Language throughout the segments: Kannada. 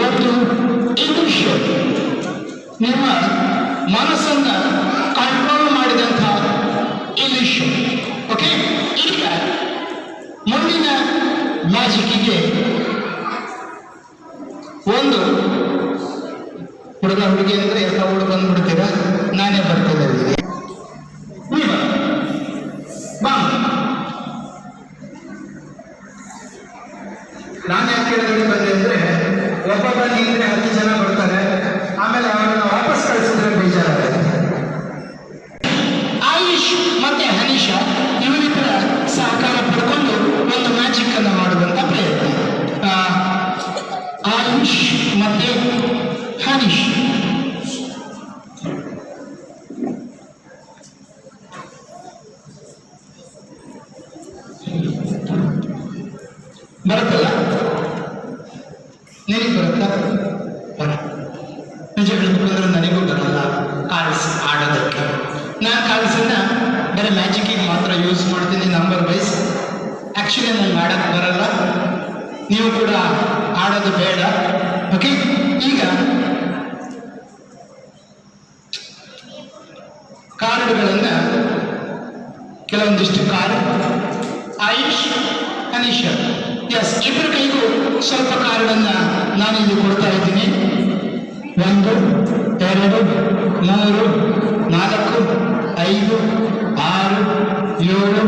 ಒಂದು ಶೋ ನಿಮ್ಮ ಮನಸ್ಸನ್ನ ಕಂಟ್ರೋಲ್ ಮಾಡಿದಂತಹ ಇಲ್ಯೂಷನ್ ಓಕೆ ಈಗ ಮುಂದಿನ ಮ್ಯಾಜಿಕ್ಗೆ ಒಂದು ಹುಡುಗ ಹುಡುಗಿ ಅಂದ್ರೆ ಎಲ್ಲ ಹುಡುಗ ಬಂದ್ಬಿಡ್ತೀರಾ? ನಾನೇ ಬರ್ತೇನೆ ನಿಂತ್ರೆ ಹತ್ತು ಜನ ಬರ್ತಾರೆ. ಆಮೇಲೆ ಅವರನ್ನು ವಾಪಸ್ ಕಳಿಸಿದ್ರೆ ಬೇಜಾರ ಆಯುಷ್ ಮತ್ತೆ ಹನೀಶ ಇವರಿಬ್ಬರ ಸಹಕಾರ ಪಡ್ಕೊಂಡು ಒಂದು ಮ್ಯಾಜಿಕ್ ಅನ್ನು ಮಾಡುವಂತ ಪ್ರಯತ್ನ. ಆಯುಷ್ ಮತ್ತೆ ಹನೀಶ್ ಬರುತ್ತಲ್ಲ ನಿನಗೆ ಬರುತ್ತಾ ಬರ ನಿಜ ಹೇಳ್ಬೇಕಂದ್ರೆ ನನಗೂ ಬರಲ್ಲ ಕಾರ್ಡ್ಸ್ ಆಡೋದಕ್ಕೆ ನಾನು ಕಾರ್ಡ್ಸನ್ನ ಬರೀ ಮ್ಯಾಜಿಕಿಗೆ ಮಾತ್ರ ಯೂಸ್ ಮಾಡ್ತೀನಿ ನಂಬರ್ ವೈಸ್ ಆ್ಯಕ್ಚುಲಿ ನಂಗೆ ಆಡೋಕ್ಕೆ ಬರಲ್ಲ ನೀವು ಕೂಡ ಆಡೋದು ಬೇಡ ಓಕೆ ಈಗ ಕಾರ್ಡ್ಗಳನ್ನು ಕೆಲವೊಂದಿಷ್ಟು ಕಾರ್ಡ್ ಆಯುಷ್ ಅನೀಶ್ ಎಸ್ ಇಬ್ಬರ ಕೈಗೂ ಸ್ವಲ್ಪ ಕಾರ್ಡನ್ನ ನಾನಿಲ್ಲಿ ಕೊಡ್ತಾ ಇದ್ದೀನಿ. ಒಂದು, ಎರಡು, ಮೂರು, ನಾಲ್ಕು, ಐದು, ಆರು, ಏಳು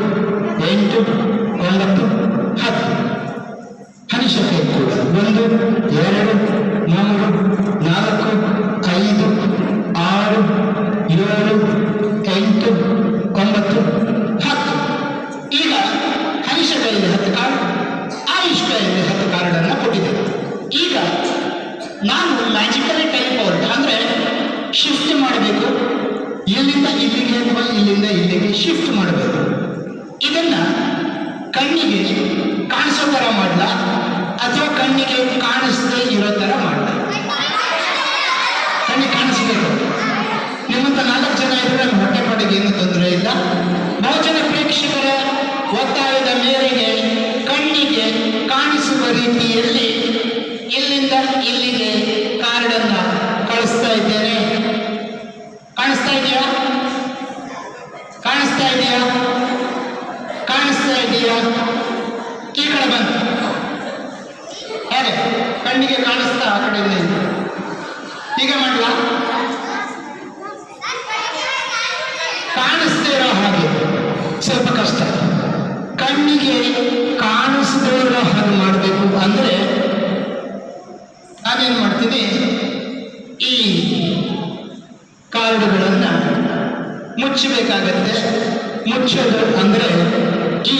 ಕಣ್ಣಿಗೆ ಕಾಣಿಸೋ ಥರ ಮಾಡಲ? ಅಥವಾ ಕಣ್ಣಿಗೆ ಕಾಣಿಸದೇ ಇರೋ ತರ ಮಾಡಲ? ಕಣ್ಣಿಗೆ ಕಾಣಿಸ್ಬೇಕು. ನಿಮ್ಮಂತ ನಾಲ್ಕು ಜನ ಇದ್ರೆ ನಮ್ಮ ಹೊಟ್ಟೆಪಾಡಿಗೆ ಏನು ತೊಂದರೆ ಇಲ್ಲ. ಬಹುಜನ ಪ್ರೇಕ್ಷಕರ, ಒತ್ತಾಯದ ಮೇರೆಗೆ ಕಣ್ಣಿಗೆ ಕಾಣಿಸುವ ರೀತಿಯಲ್ಲಿ ಇಲ್ಲಿಂದ ಇಲ್ಲಿಗೆ ಕಾರ್ಡನ್ನ ಕಳಿಸ್ತಾ ಇದ್ದೇನೆ ಕಾಣಿಸ್ತಾ ಇದೆಯಾ ಕಾಣಿಸ್ತಾ ಇದೆಯಾ ಕಾಣಿಸ್ತಾ ಇದೆಯಾ ಈ ಕಡೆ ಬಂತು ಹೇಗೆ ಕಣ್ಣಿಗೆ ಕಾಣಿಸ್ತಾ ಆ ಕಡೆಯಿಂದ ಇದೆ. ಹೀಗೆ ಮಾಡ್ಲಾ ಕಾಣಿಸ್ದೇ ಇರೋ ಹಾಗೆ. ಸ್ವಲ್ಪ ಕಷ್ಟ. ಕಣ್ಣಿಗೆ ಕಾಣಿಸ್ದೇ ಇರೋ ಹಾಗೆ ಮಾಡಬೇಕು ಅಂದ್ರೆ ನಾನೇನು ಮಾಡ್ತೀನಿ? ಈ ಕಾರ್ಡುಗಳನ್ನು ಮುಚ್ಚಬೇಕಾಗತ್ತೆ. ಮುಚ್ಚೋದು ಅಂದ್ರೆ ಈ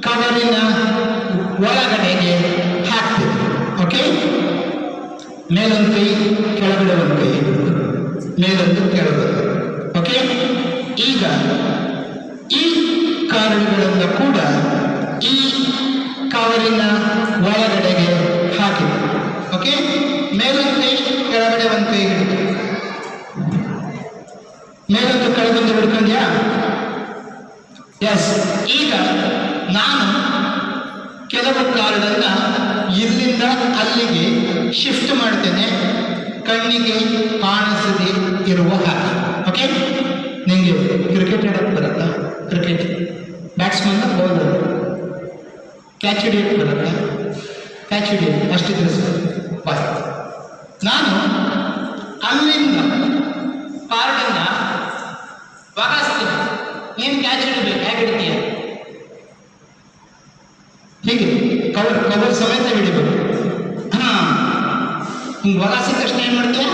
ಕವರಿನ ಒಳಗಡೆಗೆ ಹಾಕ್ತೀನಿ. ಓಕೆ? ಮೇಲೊಂದು ಕೈ, ಕೆಳಗಡೆ ಒಂದು ಕೈ. ಮೇಲೊಂದು ಕೆಳಗೊಂದು ಓಕೆ? ಈಗ ಈ ಕಾರಣಗಳನ್ನು ಕೂಡ ಈ ಕವರಿನ ಒಳಗಡೆಗೆ ಹಾಕಿದೆ ಓಕೆ ಮೇಲೊಂದು ಕೈ, ಕೆಳಗಡೆ ಒಂದು ಕೈ ಹಿಡಿದು. ಮೇಲೊಂದು ಹಿಡ್ಕೊಂಡ್ಯಾ? ಎಸ್ ಈಗ ನಾನು ಕೆಲವು ಕಾರ್ಡನ್ನು ಇಲ್ಲಿಂದ ಅಲ್ಲಿಗೆ ಶಿಫ್ಟ್ ಮಾಡ್ತೇನೆ. ಕಣ್ಣಿಗೆ ಕಾಣಿಸದೆ ಇರುವ ಹಾಗೆ. ಓಕೆ ನಿಮಗೆ ಕ್ರಿಕೆಟ್ ಆಡೋಕ್ಕೆ ಬರುತ್ತಾ? ಕ್ರಿಕೆಟ್ ಬ್ಯಾಟ್ಸ್ಮನ್ನ ಬೌಲರ್ ಕ್ಯಾಚ್ ಹಿಡಿಯೋಕ್ಕೆ ಬರುತ್ತಾ? ಕ್ಯಾಚ್ ಹಿಡಿಯೋದು ಅಷ್ಟಿದ್ರೆ ಸರ್. ನಾನು ಅಲ್ಲಿಂದ ಕಾರ್ಡನ್ನ ಬಗಾಸ್ತೀನಿ ನೀನು ಕ್ಯಾಚ್ ಹಿಡಿಬೇಕು. ಹೇಗೆ ಹಿಡಿತೀಯ? ಹೀಗೆ ಕವರ್ ಕವರ್ ಸಮೇತ ಹಿಡಿಬೇಕು. ಹಾಂ. ಹಿಂಗೆ ಬಗಾಸಿದ ತಕ್ಷಣ ಏನು ಮಾಡ್ತೀಯ?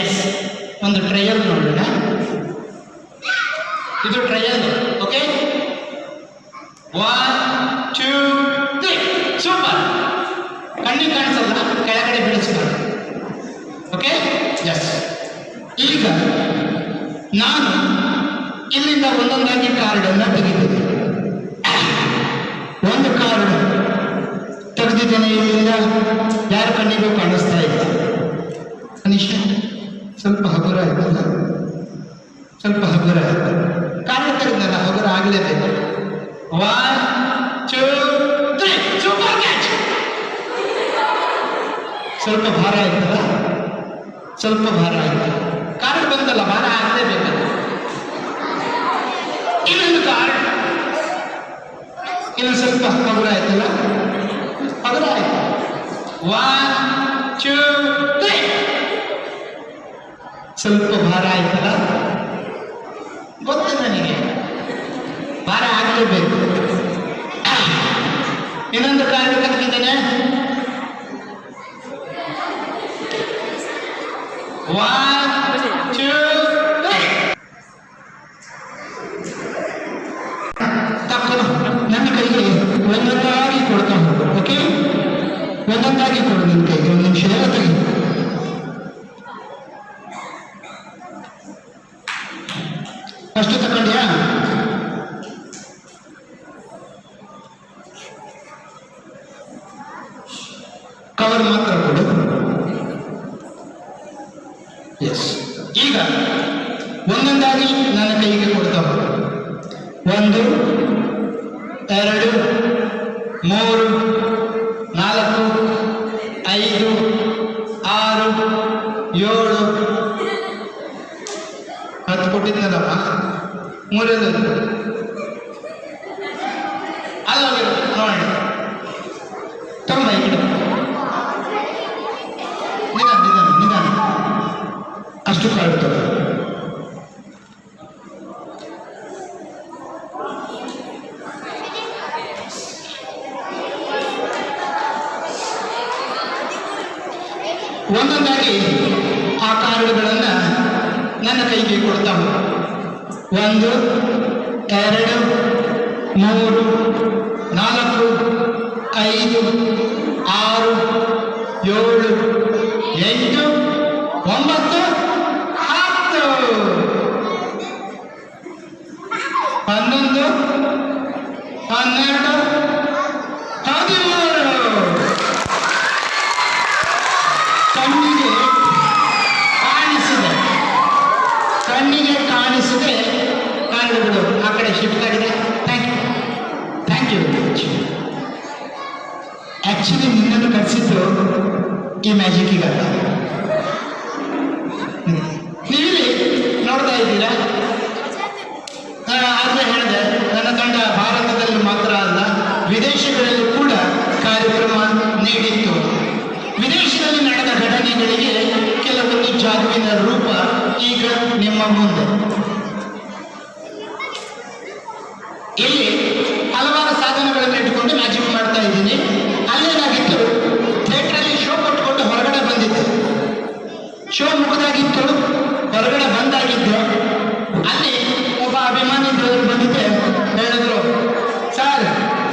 ಎಸ್ ಒಂದು ಟ್ರಯಲ್ ನೋಡೋಣ. ಇದು trial okay one two three super ಕಣ್ಣಿಗೆ ಕಾಣಿಸಲ್ಲ ಕೆಳಗಡೆ ಬೀಳಿಸ್ಬಾರ್ದು ಓಕೆ ಎಸ್ ಈಗ ನಾನು ಇಲ್ಲಿಂದ ಒಂದೊಂದಾಗಿ ಕಾರ್ಡನ್ನು ತೆಗಿತೀನಿ ಒಂದು ಕಾರ್ಡ್ ತೆಗೆದಿದ್ದೇನೆ ಇಲ್ಲಿಂದ ಯಾರ ಕಣ್ಣಿಗೂ ಕಾಣಿಸ್ತಾ ಇಲ್ಲ ಕನಿಷ್ಠ ಸ್ವಲ್ಪ ಹಗುರ ಆಯ್ತಲ್ಲ ಸ್ವಲ್ಪ ಹಗುರ ಆಯ್ತು ಕಾರ್ಡ್ ತೆಗೆದಲ್ಲ ಹಗುರ ಆಗಲೇಬೇಕು. One two three super catch ಸ್ವಲ್ಪ ಭಾರ ಆಯ್ತಲ್ಲ? ಸ್ವಲ್ಪ ಭಾರ ಆಯ್ತು. ಕಾರಣ ಬಂತಲ್ಲ, ಭಾರ ಆಗಲೇಬೇಕಲ್ಲ ಇನ್ನೊಂದು ಕಾರಣ. ಇನ್ನೊಂದು ಸ್ವಲ್ಪ ಹಗುರ ಆಯ್ತಲ್ಲ? ಹಗುರ ಆಯ್ತು. ಒನ್ ಟೂ ತ್ರೀ ಸ್ವಲ್ಪ ಭಾರ ಆಯ್ತಲ್ಲ? ಗೊತ್ತು ನನಗೆ. ಭಾರ ಆಗಲೇಬೇಕು ಇನ್ನೊಂದು ಕಾರಣ ಕಲ್ತಿದ್ದೇನೆ ಒನ್ ಟೂ ನನ್ನ ಕೈಗೆ ಒಂದೊಂದಾಗಿ ಕೊಡ್ತಾ ಹೋಗು ಓಕೆ ಒಂದೊಂದಾಗಿ ಕೊಡು ನಿನ್ನ ಕೈಗೆ, ಒಂದು ನಿಮಿಷ ಎಲ್ಲ ತೆಗಿ ನನ್ನ ಕೊಡ್ತಾವ ಒಂದು ಎರಡು ಮೂರು ನಾಲ್ಕು ಐದು ಆರು ಏಳು. ಹತ್ತು ಕೊಟ್ಟಿದ್ನಲ್ಲಮ್ಮ ಮೂರನೇ ಅಲ್ಲ ನೋಡಿ ತಗೊಂಡ ಈ ಕಡೆ ನಿಧಾನ ನಿಧಾನ ನಿಧಾನ ಅಷ್ಟು ಕಾರ್ಡ್ ತಗೋ ಒಂದೊಂದಾಗಿ ಆ ಕಾರ್ಡ್ಗಳನ್ನು ನನ್ನ ಕೈಗೆ ಕೊಡ್ತಾ ಹೋಗು. ಒಂದು ಎರಡು ಮೂರು ನಾಲ್ಕು ಐದು ಆರು ಏಳು ಎಂಟು ಒಂಬತ್ತು ಹತ್ತು ಹನ್ನೊಂದು ಹನ್ನೆರಡು ಹದಿಮೂರು ಕಣ್ಣಿಗೆ ಕಾಣಿಸಿದೆ ಕಣ್ಣಿಗೆ ಕಾಣಿಸಿದೆ ಕಾರ್ಡ್ಗಳು ಆ ಕಡೆ ಶಿಫ್ಟ್ ಆಗಿದೆ thank you thank you very much actually ನಿನ್ನನ್ನು ಕಳಿಸಿದ್ದು ಈ ಮ್ಯಾಜಿಕ್ಕಿಗಲ್ಲ ಹೊರಗಡೆ ಬಂದಾಗಿದ್ದು ಅಲ್ಲಿ ಒಬ್ಬ ಅಭಿಮಾನಿ ಬಂದಿದ್ದೆ ಹೇಳಿದ್ರು, ಸರ್,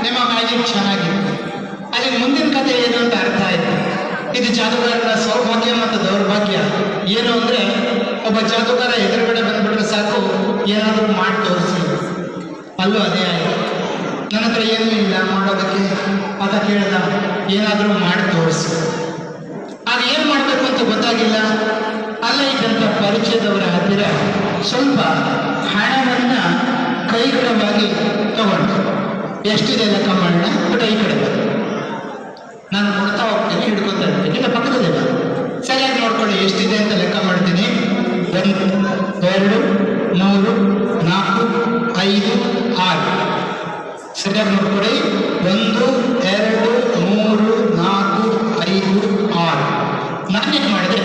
ನಿಮ್ಮ ಮ್ಯಾಜಿಕ್ ಚೆನ್ನಾಗಿತ್ತು ಅಲ್ಲಿ ಮುಂದಿನ ಕಥೆ ಏನು ಅಂತ ಅರ್ಥ ಆಯ್ತು. ಇದು ಜಾದುಗಾರರ ಸೌಭಾಗ್ಯ ಮತ್ತು ದೌರ್ಭಾಗ್ಯ. ಏನು ಅಂದ್ರೆ ಒಬ್ಬ ಜಾದೂಗಾರ ಎದುರುಗಡೆ ಬಂದ್ಬಿಟ್ರೆ ಸಾಕು, ಏನಾದರೂ ಮಾಡಿ ತೋರಿಸಿ. ಅಲ್ಲೂ ಅದೇ ಆಯ್ತು. ನನ್ನ ಹತ್ರ ಏನೂ ಇಲ್ಲ, ಮಾಡೋದಕ್ಕೆ ಅದ ಕೇಳ್ದ, ಏನಾದರೂ ಮಾಡಿ ತೋರಿಸಿ. ಅದು ಏನು ಮಾಡಬೇಕು ಅಂತ ಗೊತ್ತಾಗಿಲ್ಲ. ಪರಿಚಯದವರ ಹತ್ತಿರ ಸ್ವಲ್ಪ ಹಣವನ್ನ ಕೈಗಡವಾಗಿ ತಗೊಂಡು, ಎಷ್ಟಿದೆ ಲೆಕ್ಕ ಮಾಡೋಣ? ಊಟ ಈ ಕಡೆ ಬಂದು. ನಾನು ಕೊಡ್ತಾ ಹೋಗ್ತೀನಿ ಹಿಡ್ಕೊತಾ ಇರ್ತೀನಿ. ಇಲ್ಲ, ಪಕ್ಕದಲ್ಲಿ ಸರಿಯಾಗಿ ನೋಡ್ಕೊಳ್ಳಿ, ಎಷ್ಟಿದೆ ಅಂತ ಲೆಕ್ಕ ಮಾಡ್ತೀನಿ. ಒಂದು, ಎರಡು, ಮೂರು, ನಾಲ್ಕು, ಐದು, ಆರು. ಸರಿಯಾಗಿ ನೋಡ್ಕೊಳ್ಳಿ. ಒಂದು, ಎರಡು, ಮೂರು, ನಾಲ್ಕು, ಐದು, ಆರು. ನಾನೇನು ಮಾಡಿದೆ?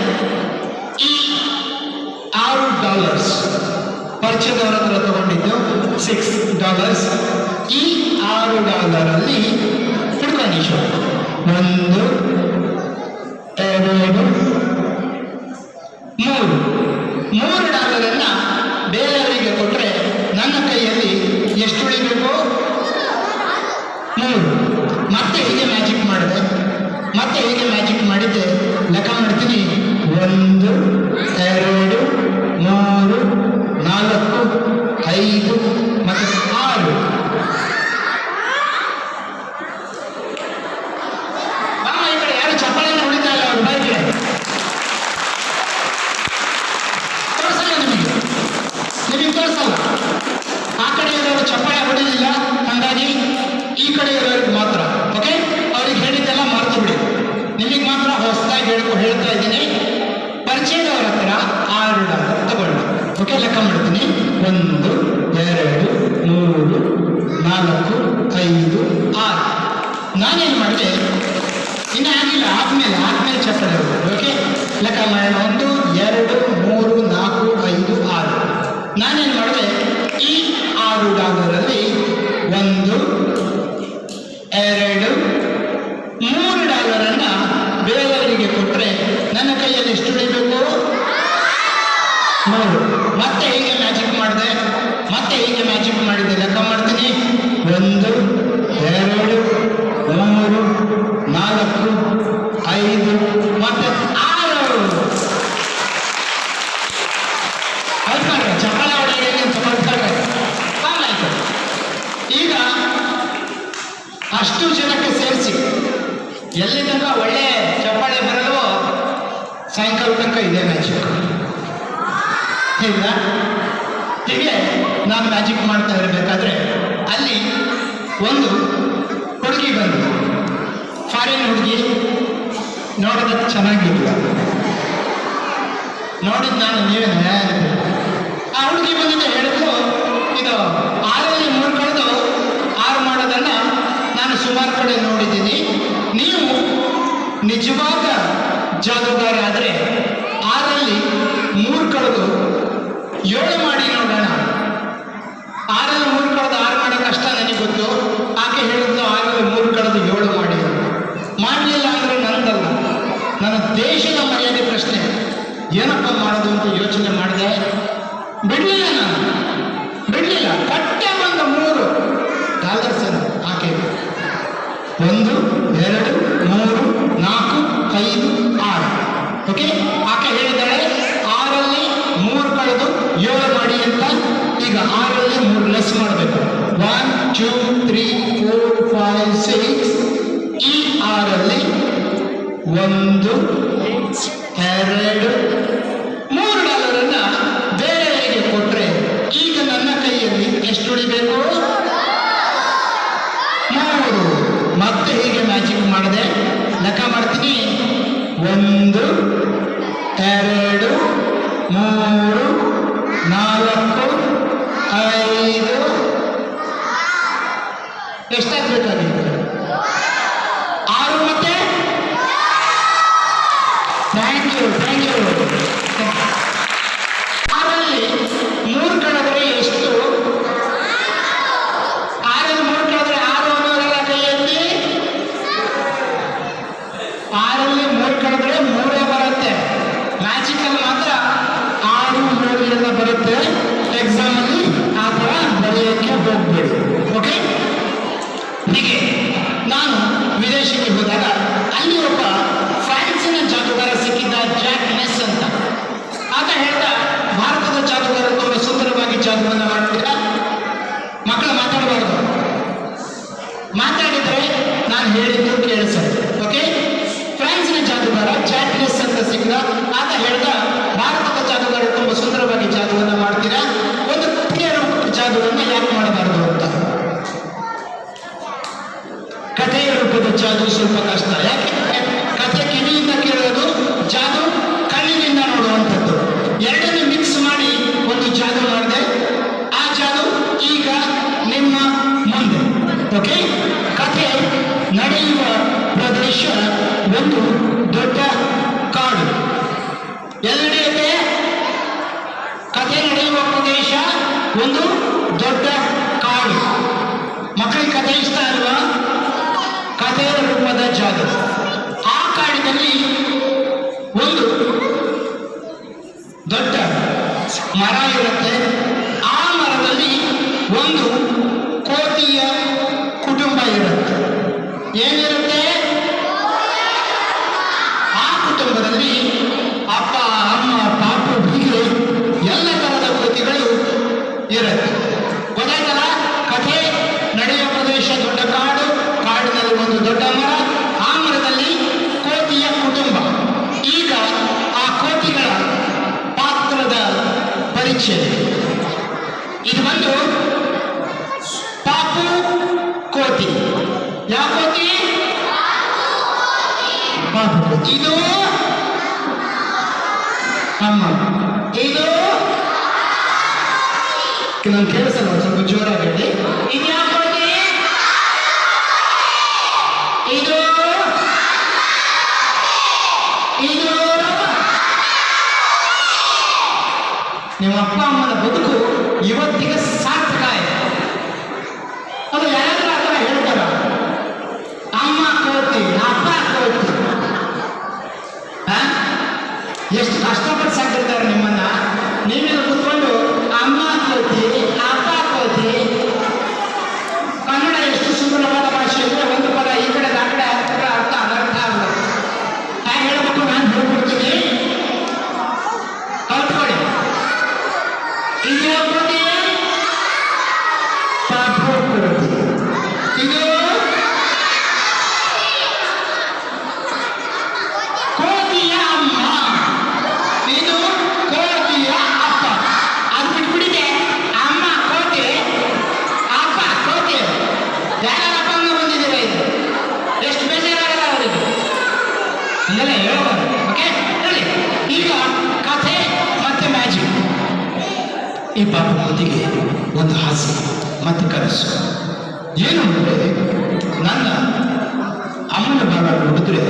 ಈ ಡಾಲರ್ಸ್ ಪರಿಚಯದವರ ಹತ್ರ ತಗೊಂಡಿದ್ದು ಸಿಕ್ಸ್ ಡಾಲರ್ಸ್ ಈ ಆರು ಡಾಲರ್ ಅಲ್ಲಿ ಶೋ ಒಂದು ಎರಡು ಮೂರು. 안 돼. ಅಷ್ಟು ಜನಕ್ಕೆ ಸೇರಿಸಿ ಎಲ್ಲಿ ತನಕ ಒಳ್ಳೆ ಚಪ್ಪಾಳೆ ಬರಲು ಸಾಯಂಕಾಲ ತನಕ ಇದೆ ಮ್ಯಾಜಿಕ್ ಹೀಗೆ ನಾನು ಮ್ಯಾಜಿಕ್ ಮಾಡ್ತಾ ಇರಬೇಕಾದ್ರೆ ಅಲ್ಲಿ ಒಂದು ಹುಡುಗಿ ಬಂದು ಫಾರಿನ್ ಹುಡುಗಿ ನೋಡೋದಕ್ಕೆ ಚೆನ್ನಾಗಿಲ್ಲ. ನೋಡಿದ್ ನಾನು ನೀವೇನೇ ಆ ಹುಡುಗಿ ಬಂದಿದ್ದ ಹೇಳಿದ್ರು ಇದು ಆರ್ ಹಲವಾರು ಕಡೆ ನೋಡಿದ್ದೀನಿ. ನೀವು ನಿಜವಾದ ಜಾದುಗಾರ ಆದರೆ ಆರಲ್ಲಿ ಮೂರು ಕಳೆದು ಏಳು ಮಾಡಿ ಒಂದು, ಎರಡು, ಮೂರು ಡಾಲರನ್ನ ಬೇರೆಯವರಿಗೆ ಕೊಟ್ರೆ ಈಗ ನನ್ನ ಕೈಯಲ್ಲಿ ಎಷ್ಟು ಉಳಿಬೇಕು? ಮೂರು. ಮತ್ತೆ ಹೀಗೆ ಮ್ಯಾಜಿಕ್ ಮಾಡಿದೆ? ಲೆಕ್ಕ ಮಾಡ್ತೀನಿ. ಒಂದು, ಎರಡು, ಮೂರು ಮಾಡೋದನ್ನು ಯಾಕೆ ಮಾಡಬಾರ್ದು ಅಂತ? ಕಥೆಯ ರೂಪದ ಚಾದು ಸ್ವಲ್ಪ ಆ ಮರದಲ್ಲಿ ಒಂದು ಕೋಟಿಯ ಕುಟುಂಬ ಇರುತ್ತೆ. ಏನಿರುತ್ತೆ? ಇದು? ಅಮ್ಮ ಇದು? ನಾನು ಕೇಳಿಸಲ್ಲ ಮತ್ತು ಕನಸು ಏನು ಅಂದರೆ ನನ್ನ ಅಮ್ಮನ ಭಾಗ ನೋಡಿದ್ರೆ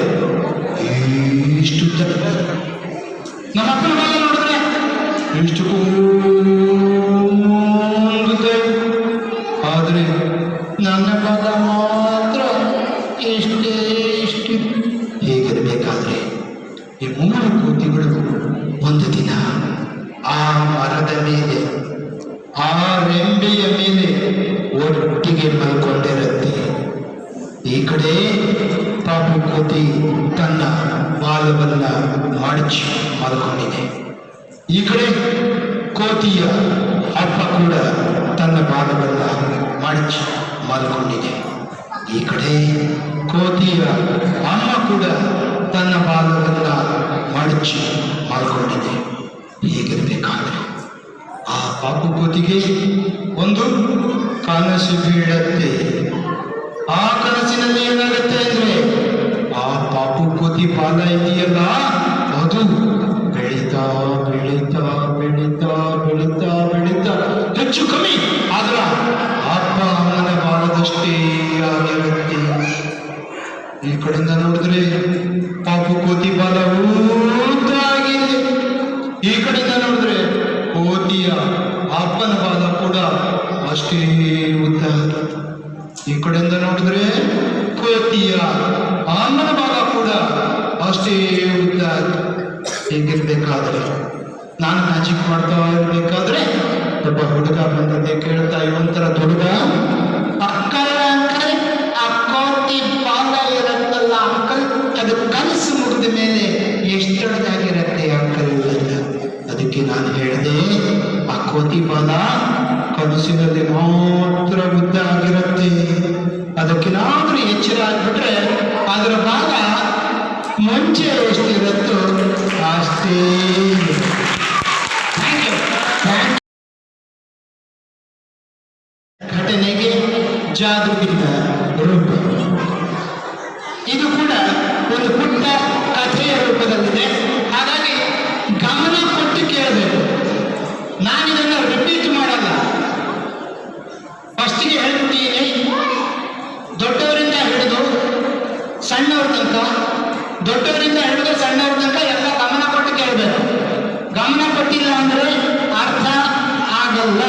ಅಮ್ಮ ಕೂಡ ತನ್ನ ಬಾಲವನ್ನ ಮಡಚಿ ಮಾಡಿಕೊಂಡಿದೆ. ಹೀಗಿರಬೇಕಾದ್ರೆ ಆ ಪಾಪು ಕೋತಿಗೆ ಒಂದು ಕನಸು ಬೀಳತ್ತೆ. ಆ ಕನಸಿನಲ್ಲಿ ಏನಾಗುತ್ತೆ ಅಂದ್ರೆ ಆ ಪಾಪು ಕೋತಿ ಬಾಲ ಇದೆಯಲ್ಲ, ಅದು ಬೆಳೀತಾ ಬೆಳೀತಾ ಬೆಳೀತಾ ಬೆಳೀತಾ ಬೆಳೀತಾ ಹೆಚ್ಚು ಕಮ್ಮಿ, ಆದ್ರ ಅಪ್ಪ ಅಮ್ಮನ ಬಾಲದಷ್ಟೇ ಈ ಕಡೆಯಿಂದ ನೋಡಿದ್ರೆ ಪಾಪು ಕೋತಿ ಬಾಲ ಉದ್ದಾಗಿದೆ ಈ ಕಡೆಯಿಂದ ನೋಡಿದ್ರೆ ಕೋತಿಯ ಅಪ್ಪನ ಬಾಲ ಕೂಡ ಅಷ್ಟೇ ಉದ್ದ ಈ ಕಡೆಯಿಂದ ನೋಡಿದ್ರೆ ಕೋತಿಯ ಅಮ್ಮನ ಬಾಲ ಕೂಡ ಅಷ್ಟೇ ಉದ್ದ ಹೀಗಿರ್ಬೇಕಾದ್ರೆ, ನಾನು ಮ್ಯಾಜಿಕ್ ಮಾಡ್ತಾ ಇರ್ಬೇಕಾದ್ರೆ, ಒಬ್ಬ ಹುಡುಗ ಬಂದಿದ್ದೆ ಕೇಳ್ತಾ, ಇವಂತರ ದೊಡ್ಡ ಅಕ್ಕಲ್ ಕೋತಿ ಬಾಲ ಕನಸಿನಲ್ಲಿ ಮಾತ್ರ ಉದ್ದ ಆಗಿರುತ್ತೆ. ಅದಕ್ಕೇನಾದ್ರೂ ಎಚ್ಚರ ಆಗ್ಬಿಟ್ರೆ ಅದರ ಭಾಗ ಮುಂಚೆ ಎಷ್ಟಿರುತ್ತೋ ಅಷ್ಟೇ. ಘಟನೆಗೆ ಜಾದುವಿನ ರೂಪ. ಇದು ಕೂಡ ಒಂದು ಪುಟ್ಟ ಕಥೆಯ ರೂಪದಲ್ಲಿದೆ. ಹಾಗಾಗಿ ನಾನಿದನ್ನು ರಿಪೀಟ್ ಮಾಡಲ್ಲ. ಫಸ್ಟಿಗೆ ಹೇಳ್ಬಿಟ್ಟಿದ್ದೀನಿ, ದೊಡ್ಡವರಿಂದ ಹಿಡಿದು ಸಣ್ಣವ್ರ ತನಕ, ದೊಡ್ಡವರಿಂದ ಹಿಡಿದು ಸಣ್ಣವ್ರ ತನಕ ಎಲ್ಲ ಗಮನ ಕೊಟ್ಟು ಕೇಳಬೇಕು. ಗಮನ ಕೊಟ್ಟಿಲ್ಲ ಅಂದ್ರೆ ಅರ್ಥ ಆಗಲ್ಲ.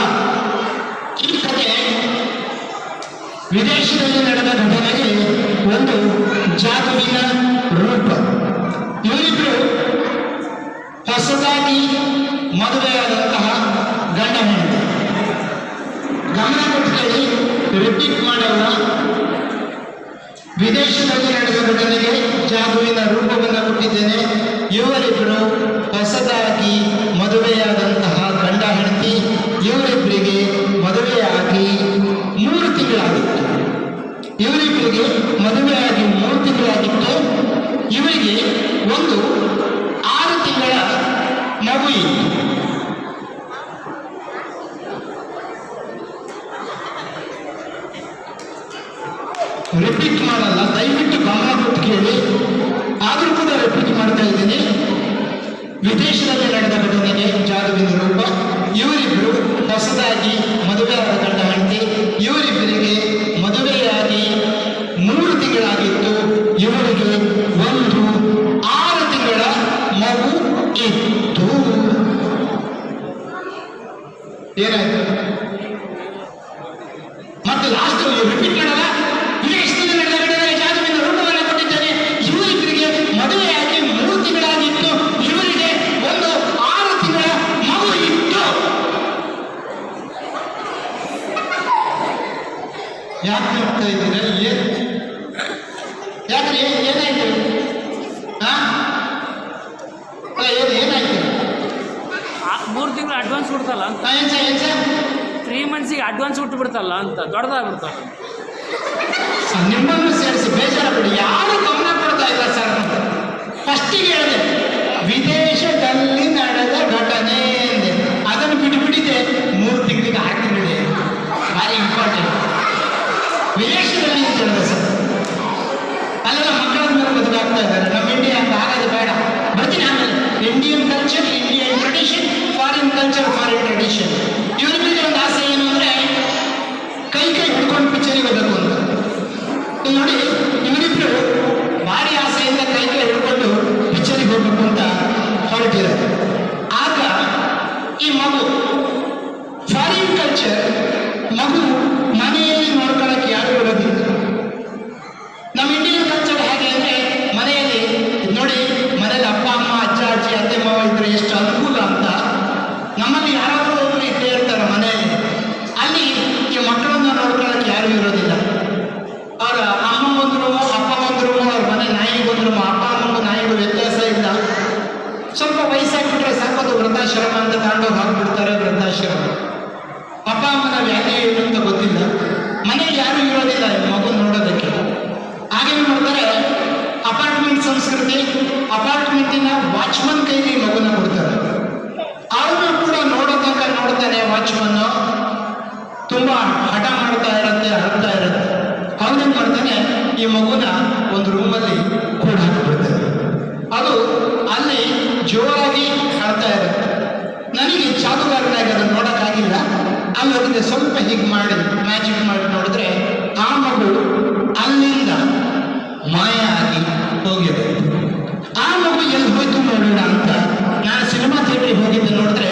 ಈ ಕಥೆ ವಿದೇಶದಲ್ಲಿ ನಡೆದ ಘಟನೆಗೆ ಒಂದು ಜಾದುವಿನ ರೂಪ. ಇವರಿಬ್ರು ಹೊಸದಾಗಿ ಮದುವೆಯಾದಂತಹ ಗಂಡ ಹೆಂಡತಿ ಗಮನ ಕೊಟ್ಟು ರಿಪೀಟ್ ಮಾಡಲ್ಲ. ವಿದೇಶದಲ್ಲಿ ನಡೆದ ಘಟನೆಗೆ ಜಾದುವಿನ ರೂಪವನ್ನು ಕೊಟ್ಟಿದ್ದೇನೆ. ಇವರಿಬ್ಬರು ಹೊಸದಾಗಿ ಮದುವೆಯಾದಂತಹ ತಿಂಗಳು ಅಡ್ವಾನ್ಸ್ ಕೊಡ್ತಲ್ಲ ಅಂತ. ತ್ರೀ ಮಂತ್ಸಿಗೆ ಅಡ್ವಾನ್ಸ್ ಕೊಟ್ಟು ಬಿಡ್ತಲ್ಲ ಅಂತ ದೊಡ್ಡದಾಗ್ಬಿಡ್ತಾರೆ ನಿಮ್ಮನ್ನು ಸೇರಿಸಿ ಬೇಜಾರಬೇಡಿ ಯಾರು ಗಮನ ಕೊಡ್ತಾ ಇಲ್ಲ ಸರ್? ಫಸ್ಟಿಗೆ ಹೇಳಿದೆ ವಿದೇಶದಲ್ಲಿ ನಡೆದ ಘಟನೆ ಅದನ್ನು ಬಿಟ್ಟುಬಿಟ್ಟಿದೆ ಮೂರು ತಿಂಗಳಿಗೆ ಆರು ತಿಂಗಳಿಗೆ. ಭಾರಿ ಇಂಪಾರ್ಟೆಂಟ್ ವಿದೇಶದಲ್ಲಿ ಅಂತ ಸರ್ ಅಲ್ಲೆಲ್ಲ ಮಕ್ಕಳ ಮೇಲೆ ಮದುವೆ ಆಗ್ತಾ ಇದ್ದಾರೆ. ನಮ್ಮ ಇಂಡಿಯಾ ಅಂತ ಆಗೋದು ಬೇಡ. ಬರ್ತೀನಿ ಆಮೇಲೆ. ಇಂಡಿಯನ್ ಕಲ್ಚರ್ ಫಾರಿನ್ ಟ್ರೆಡಿಷನ್ ಇವ್ರ ಮೇಲೆ ಒಂದು ಆಸೆ ಏನು ಅಂದರೆ ಕೈ ಕೈ ಹಿಡ್ಕೊಂಡು ಪಿಕ್ಚರಿಗೆ ಹೋಗಬೇಕು ಅಂತ ನೋಡಿ ಇವರಿಬ್ರು ಭಾರಿ ಆಸೆಯಿಂದ ಕೈ ಕೈ ಹಿಡ್ಕೊಂಡು ಪಿಕ್ಚರಿಗೆ ಹೋಗ್ಬೇಕು ಅಂತ ಹೊರಟಿದ್ದಾರೆ ಆಗ ಈ ಮಗು ಫಾರಿನ್ ಕಲ್ಚರ್ ಮಗು ಮನೆಯಲ್ಲಿ ನೋಡ್ಕೊಳಕ್ಕೆ ಯಾರು ಇರೋದಿಲ್ಲ ನಮ್ಮ ಇಂಡಿಯನ್ ಕಲ್ಚರ್ ಹೇಗೆ ಅಂದ್ರೆ ಮನೆಯಲ್ಲಿ ಇದ್ ನೋಡಿ ಮನೇಲಿ ಅಪ್ಪ ಅಮ್ಮ ಅಜ್ಜ ಅಜ್ಜಿ ಅತ್ತೆ ಮಾವ ಇದ್ರೆ ಎಷ್ಟು ಅನುಕೂಲ ಅಂತ ನಮ್ಮಲ್ಲಿ ಯಾರಾದರೂ ಒಬ್ರು ಇದ್ದೇ ಇರ್ತಾರೆ ಮನೆಯಲ್ಲಿ ಅಲ್ಲಿ ಈ ಮಕ್ಕಳನ್ನ ನೋಡ್ಕೊಳ್ಳೋಕೆ ಯಾರು ಇರೋದಿಲ್ಲ ಅವರ ಅಮ್ಮ ಒಂದು ರೂಮು ಅಪ್ಪ ಒಂದು ರೂಮು ಅವ್ರ ಮನೆ ನಾಯಿಗೆ ಒಂದು ರೂಮು ಅಪ್ಪ ಅಮ್ಮಗೂ ನಾಯಿಗೂ ವ್ಯತ್ಯಾಸ ಇಲ್ಲ ಸ್ವಲ್ಪ ವಯಸ್ಸಾಗ್ಬಿಟ್ರೆ ಸಾಕು ಅದು ವೃದ್ಧಾಶ್ರಮ ಅಂತ ತಗೊಂಡೋಗಿ ಹಾಕ್ಬಿಡ್ತಾರೆ ವೃದ್ಧಾಶ್ರಮ ಅಪ್ಪ ಅಮ್ಮನ ವ್ಯಾಲ್ಯೂ ಏನು ಅಂತ ಗೊತ್ತಿಲ್ಲ ಮನೆಗೆ ಯಾರು ಇರೋದಿಲ್ಲ ಈ ಮಗು ನೋಡೋದಕ್ಕೆ ಹಾಗೇನು ಮಾಡ್ತಾರೆ ಅಪಾರ್ಟ್ಮೆಂಟ್ ಸಂಸ್ಕೃತಿ ಅಪಾರ್ಟ್ಮೆಂಟಿನ ವಾಚ್ಮನ್ ಕೈಲಿ ಮಗುನ ಕೊಡ್ತಾರೆ. ಅವನು ಕೂಡ ನೋಡೋ ತನಕ ನೋಡ್ತಾನೆ ವಾಚ್ಮನ್ ತುಂಬಾ ಹಠ ಮಾಡ್ತಾ ಇರತ್ತೆ ಹರಡ್ತಾ ಇರತ್ತೆ. ಅವನೇನ್ ಮಾಡ್ತಾನೆ, ಈ ಮಗುನ ಒಂದು ರೂಮಲ್ಲಿ ಕೂಡ ಹಾಕಿಬಿಡ್ತಾನೆ ಅದು ಅಲ್ಲಿ ಜೋರಾಗಿ ಹರಡ್ತಾ ಇರುತ್ತೆ. ನನಗೆ ಜಾದುಗಾರನಾಗಿ ಅದನ್ನು ನೋಡೋಕ್ಕಾಗಿಲ್ಲ. ಅಲ್ಲಿ ಸ್ವಲ್ಪ ಹೀಗೆ ಮಾಡಿ ಮ್ಯಾಜಿಕ್ ಮಾಡಿ ನೋಡಿದ್ರೆ ಆ ಮಗು ಅಲ್ಲಿಂದ ಮಾಯ ಆಗಿ ಹೋಗಿದೆ ಆ ಮಗು ಎಲ್ಲಿ ಹೋಯ್ತು ನೋಡೋಣ ಅಂತ. ನಾನು ಸಿನಿಮಾ ಥಿಯೇಟ್ರಿಗೆ ಹೋಗಿದ್ದೆ ನೋಡಿದ್ರೆ